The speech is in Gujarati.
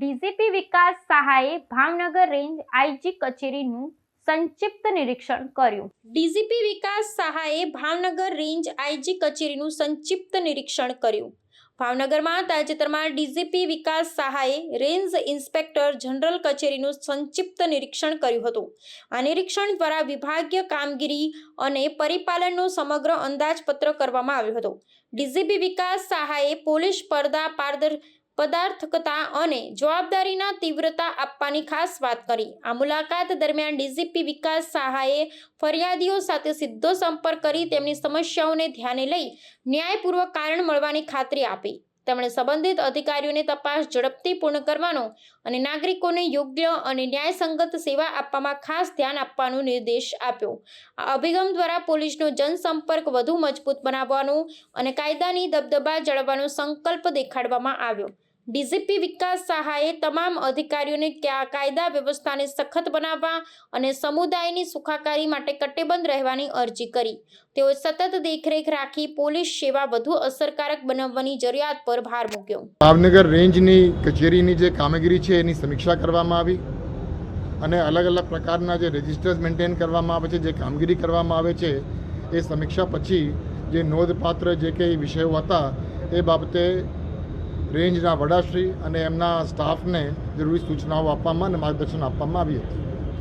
ડીજીપી વિકાસ સહાયે ભાવનગર રેન્જ આઈજી કચેરીનું સંક્ષિપ્ત નિરીક્ષણ કર્યું. ડીજીપી વિકાસ સહાયે ભાવનગર રેન્જ આઈજી કચેરીનું સંક્ષિપ્ત નિરીક્ષણ કર્યું. ભાવનગરમાં તાજેતરમાં ડીજીપી વિકાસ સહાયે રેન્જ ઇન્સ્પેક્ટર જનરલ કચેરીનું સંક્ષિપ્ત નિરીક્ષણ કર્યું હતું. આ નિરીક્ષણ દ્વારા વિભાગીય કામગીરી અને પરિપાલનનો સમગ્ર અંદાજપત્ર કરવામાં આવ્યો હતો. ડીજીપી વિકાસ સહાયે પોલીસ પડદા પારદર પદાર્થકતા અને જવાબદારીના તીવ્રતા આપવાની ખાસ વાત કરી. આ મુલાકાત દરમિયાન ડીજીપી વિકાસ સહાયે ફરિયાદીઓ સાથે સીધો સંપર્ક કરી તેમની સમસ્યાઓને ધ્યાને લઈ ન્યાયપૂર્વક કારણ મળવાની ખાતરી આપી. તેમણે સંબંધિત અધિકારીઓને તપાસ ઝડપથી પૂર્ણ કરવાનો અને નાગરિકોને યોગ્ય અને ન્યાયસંગત સેવા આપવામાં ખાસ ધ્યાન આપવાનો નિર્દેશ આપ્યો. આ અભિગમ દ્વારા પોલીસનો જનસંપર્ક વધુ મજબૂત બનાવવાનો અને કાયદાની દબદબા જળવવાનો સંકલ્પ દેખાડવામાં આવ્યો. ડીજીપી વિકાસ સહાયે તમામ અધિકારીઓને ક્યા, કાયદા વ્યવસ્થાને સખત બનાવવા અને સમુદાયની સુખાકારી માટે કટ્ટેબંધ રહેવાની અરજી કરી. તેઓએ સતત દેખરેખ રાખી પોલીસ સેવા વધુ અસરકારક બનાવવાની જરૂરિયાત પર ભાર મૂક્યો. ભાવનગર રેન્જની કચેરીની જે કામગીરી છે એની સમીક્ષા કરવામાં આવી અને અલગ અલગ પ્રકારના જે રજિસ્ટર્સ મેન્ટેન કરવામાં આવે છે, જે કામગીરી કરવામાં આવે છે, એ સમીક્ષા પછી જે નોંધપાત્ર જે કંઈ વિષયો હતા એ બાબતે રેન્જના વડાશ્રી અને એમના સ્ટાફને જરૂરી સૂચનાઓ આપવામાં અને માર્ગદર્શન આપવામાં આવ્યું હતું.